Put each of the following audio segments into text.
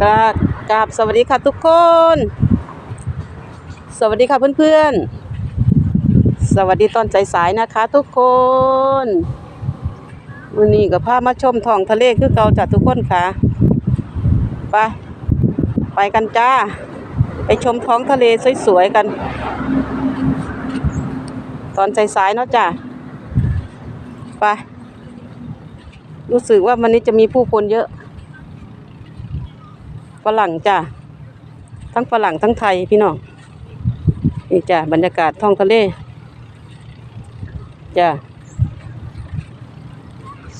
กราบกราบสวัสดีค่ะทุกคน สวัสดีค่ะเพื่อนๆ สวัสดีตอนใจสายๆนะคะทุกคนวันนี้ก็พามาชมท้องทะเลคือเก่าจ้ะทุกคนค่ะ ไป ไปกันจ้า ไปชมท้องทะเลสวยๆกัน ตอนใจสายๆเนาะจ้ะ ไป รู้สึกว่าวันนี้จะมีผู้คนเยอะ ฝรั่งจ้ะทั้งฝรั่งทั้งไทยพี่น้องนี่จ้ะบรรยากาศท้องทะเลจ้ะ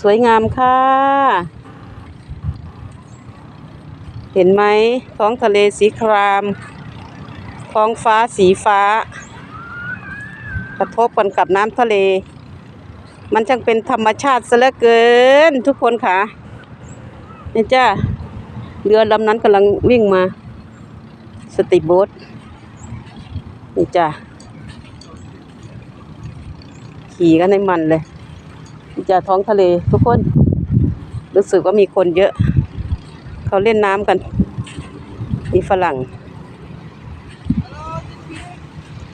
สวยงามค่ะ เห็นไหมท้องทะเลสีคราม ท้องฟ้าสีฟ้า กระทบกันกับน้ำทะเล มันช่างเป็นธรรมชาติซะเหลือเกินทุกคนค่ะนี่จ้า เรือลำนั้นกำลังวิ่งมา สติโบ๊ทนี่จ้าขี่กันในมันเลยนี่จ้าท้องทะเลทุกคน รู้สึกว่ามีคนเยอะ เขาเล่นน้ำกัน มีฝรั่ง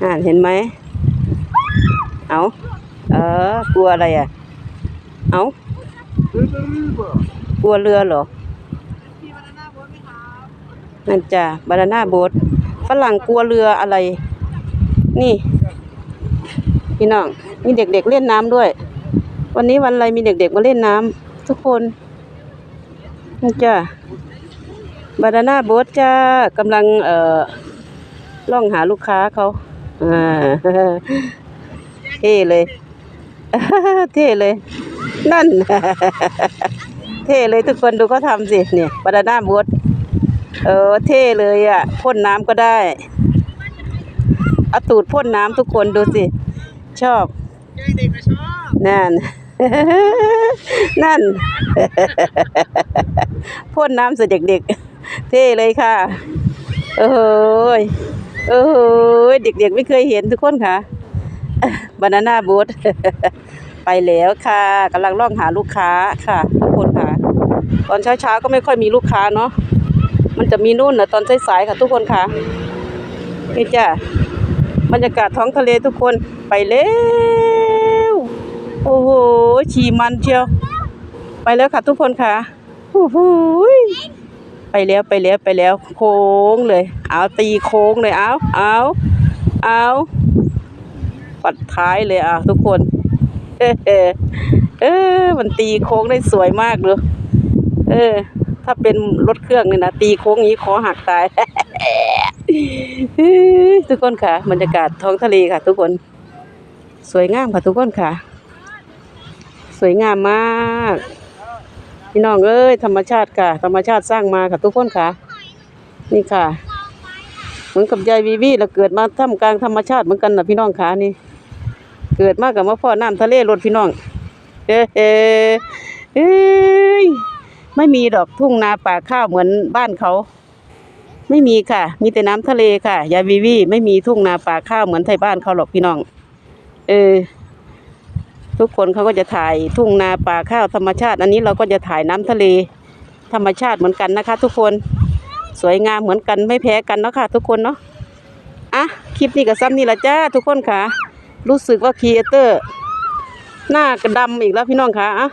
อ่านเห็นไหม เอาเออกลัวอะไรอะ เอากลัวเรือเหรอ นั่นจ้ะบานาน่าโบ๊ทฝรั่งกลัวเรืออะไร นี่ พี่น้อง มีเด็กๆเล่นน้ำด้วย วันนี้วันอะไรมีเด็กๆมาเล่นน้ำทุกคนนี่จ้ะบานาน่าโบ๊ทจ้ากำลังเอ่อล่องหาลูกค้าเขาอ่าเท่เลย เท่เลย นั่น เท่เลยทุกคนดูเขาทำสิเนี่ยบานาน่าโบ๊ท เออเท่เลยอะพ่นน้ำก็ได้เอาตูดพ่นน้ำทุกคนดูสิ ชอบเด็กๆก็ชอบนั่น นั่น พ่นน้ำใส่เด็กๆ เท่เลยค่ะเอ้ยเอ้ยเด็กๆ ไม่เคยเห็นทุกคนค่ะบานาน่าบูทไปแล้วค่ะกำลังล่องหาลูกค้าค่ะ ทุกคนค่ะ ตอนเช้าๆก็ไม่ค่อยมีลูกค้าเนาะ มันจะมีนู่นนะตอนสายๆค่ะทุกคนค่ะนี่จ้ะบรรยากาศท้องทะเลทุกคนไปแล้วโอ้โหฉี่มันเชียว ไปแล้วค่ะทุกคนค่ะโอ้โหไปแล้วไปแล้วไปแล้ว โค้งเลย เอาตีโค้งเลยเอาเอาเอาปัดท้ายเลยอะทุกคนเออเออมันตีโค้งได้สวยมากเลยเออ ถ้าเป็นรถเครื่องเนี่ยนะตีโค้งนี้ขอหักตาย ทุกคนค่ะ บรรยากาศท้องทะเลค่ะ ทุกคน สวยงามค่ะทุกคนค่ะ สวยงามมากพี่น้องเอ้ยธรรมชาติค่ะ ธรรมชาติสร้างมาค่ะทุกคนค่ะ นี่ค่ะ เหมือนกับยายวีวีเราเกิดมาท่ามกลางธรรมชาติเหมือนกันนะพี่น้องค่ะนี่ เกิดมากับมาพ่อน้ำทะเลรถพี่น้องเอ้เอ้เอ้ย ไม่มีดอกทุ่งนาป่าข้าวเหมือนบ้านเขา ไม่มีค่ะ มีแต่น้ำทะเลค่ะ ยาวีวีไม่มีทุ่งนาป่าข้าวเหมือนไทยบ้านเขาหรอกพี่น้อง เออ ทุกคนเขาก็จะถ่ายทุ่งนาป่าข้าวธรรมชาติ อันนี้เราก็จะถ่ายน้ำทะเล ธรรมชาติเหมือนกันนะคะ ทุกคนสวยงามเหมือนกันไม่แพ้กันเนาะค่ะทุกคนเนาะอะคลิปนี้ก็ซ้ำนี่ละจ้าทุกคนค่ะ รู้สึกว่าครีเอเตอร์ หน้ากระดำอีกแล้วพี่น้องค่ะอะ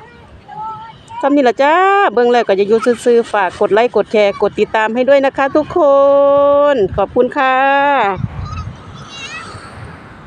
ซ้ำนี่ละจ้า เบื้องแรกก็จะยูซื้อฝากกดไลค์กดแชร์กดติดตามให้ด้วยนะคะทุกคน ขอบคุณค่ะ